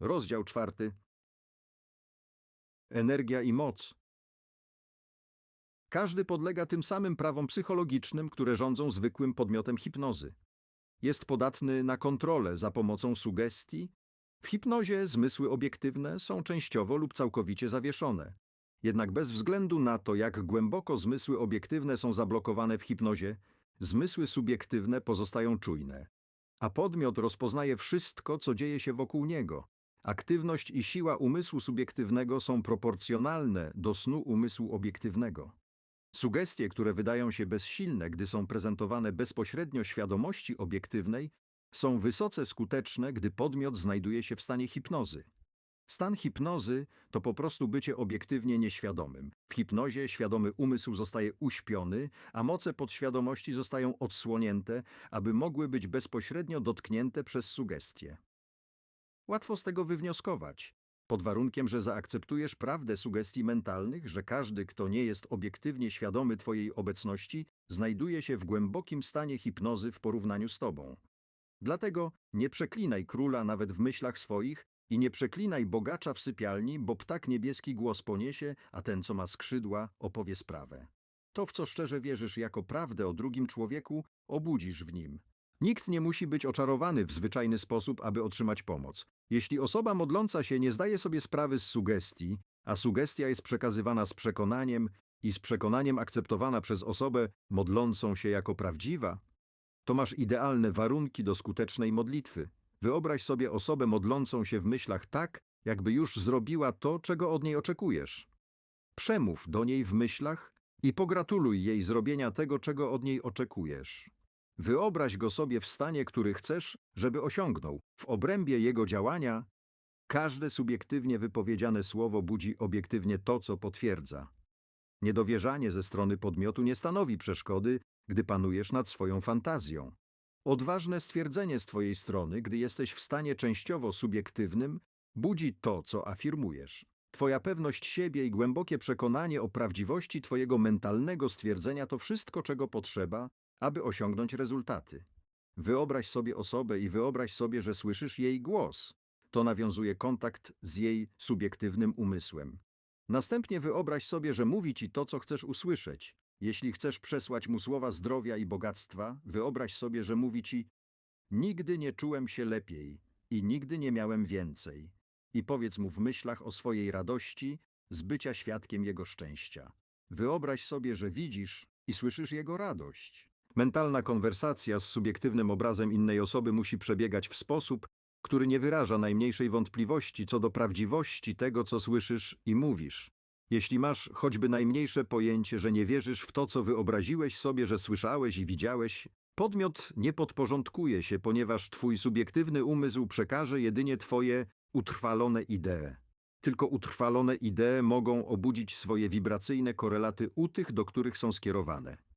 Rozdział czwarty. Energia i moc. Każdy podlega tym samym prawom psychologicznym, które rządzą zwykłym podmiotem hipnozy. Jest podatny na kontrolę za pomocą sugestii. W hipnozie zmysły obiektywne są częściowo lub całkowicie zawieszone. Jednak bez względu na to, jak głęboko zmysły obiektywne są zablokowane w hipnozie, zmysły subiektywne pozostają czujne. A podmiot rozpoznaje wszystko, co dzieje się wokół niego. Aktywność i siła umysłu subiektywnego są proporcjonalne do snu umysłu obiektywnego. Sugestie, które wydają się bezsilne, gdy są prezentowane bezpośrednio świadomości obiektywnej, są wysoce skuteczne, gdy podmiot znajduje się w stanie hipnozy. Stan hipnozy to po prostu bycie obiektywnie nieświadomym. W hipnozie świadomy umysł zostaje uśpiony, a moce podświadomości zostają odsłonięte, aby mogły być bezpośrednio dotknięte przez sugestie. Łatwo z tego wywnioskować, pod warunkiem, że zaakceptujesz prawdę sugestii mentalnych, że każdy, kto nie jest obiektywnie świadomy Twojej obecności, znajduje się w głębokim stanie hipnozy w porównaniu z Tobą. Dlatego nie przeklinaj króla nawet w myślach swoich i nie przeklinaj bogacza w sypialni, bo ptak niebieski głos poniesie, a ten, co ma skrzydła, opowie sprawę. To, w co szczerze wierzysz jako prawdę o drugim człowieku, obudzisz w nim. Nikt nie musi być oczarowany w zwyczajny sposób, aby otrzymać pomoc. Jeśli osoba modląca się nie zdaje sobie sprawy z sugestii, a sugestia jest przekazywana z przekonaniem i z przekonaniem akceptowana przez osobę modlącą się jako prawdziwa, to masz idealne warunki do skutecznej modlitwy. Wyobraź sobie osobę modlącą się w myślach tak, jakby już zrobiła to, czego od niej oczekujesz. Przemów do niej w myślach i pogratuluj jej zrobienia tego, czego od niej oczekujesz. Wyobraź go sobie w stanie, który chcesz, żeby osiągnął. W obrębie jego działania każde subiektywnie wypowiedziane słowo budzi obiektywnie to, co potwierdza. Niedowierzanie ze strony podmiotu nie stanowi przeszkody, gdy panujesz nad swoją fantazją. Odważne stwierdzenie z twojej strony, gdy jesteś w stanie częściowo subiektywnym, budzi to, co afirmujesz. Twoja pewność siebie i głębokie przekonanie o prawdziwości twojego mentalnego stwierdzenia to wszystko, czego potrzeba, aby osiągnąć rezultaty. Wyobraź sobie osobę i wyobraź sobie, że słyszysz jej głos. To nawiązuje kontakt z jej subiektywnym umysłem. Następnie wyobraź sobie, że mówi ci to, co chcesz usłyszeć. Jeśli chcesz przesłać mu słowa zdrowia i bogactwa, wyobraź sobie, że mówi ci: Nigdy nie czułem się lepiej i nigdy nie miałem więcej. I powiedz mu w myślach o swojej radości z bycia świadkiem jego szczęścia. Wyobraź sobie, że widzisz i słyszysz jego radość. Mentalna konwersacja z subiektywnym obrazem innej osoby musi przebiegać w sposób, który nie wyraża najmniejszej wątpliwości co do prawdziwości tego, co słyszysz i mówisz. Jeśli masz choćby najmniejsze pojęcie, że nie wierzysz w to, co wyobraziłeś sobie, że słyszałeś i widziałeś, podmiot nie podporządkuje się, ponieważ twój subiektywny umysł przekaże jedynie twoje utrwalone idee. Tylko utrwalone idee mogą obudzić swoje wibracyjne korelaty u tych, do których są skierowane.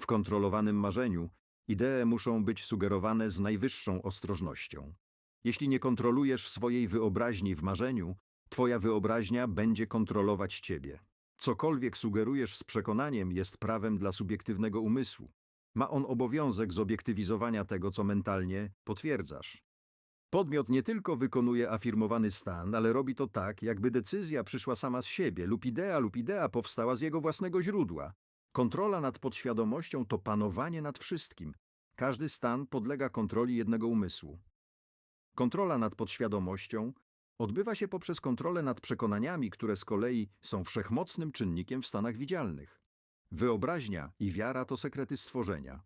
W kontrolowanym marzeniu idee muszą być sugerowane z najwyższą ostrożnością. Jeśli nie kontrolujesz swojej wyobraźni w marzeniu, twoja wyobraźnia będzie kontrolować ciebie. Cokolwiek sugerujesz z przekonaniem jest prawem dla subiektywnego umysłu. Ma on obowiązek zobiektywizowania tego, co mentalnie potwierdzasz. Podmiot nie tylko wykonuje afirmowany stan, ale robi to tak, jakby decyzja przyszła sama z siebie lub idea lub idea powstała z jego własnego źródła. Kontrola nad podświadomością to panowanie nad wszystkim. Każdy stan podlega kontroli jednego umysłu. Kontrola nad podświadomością odbywa się poprzez kontrolę nad przekonaniami, które z kolei są wszechmocnym czynnikiem w stanach widzialnych. Wyobraźnia i wiara to sekrety stworzenia.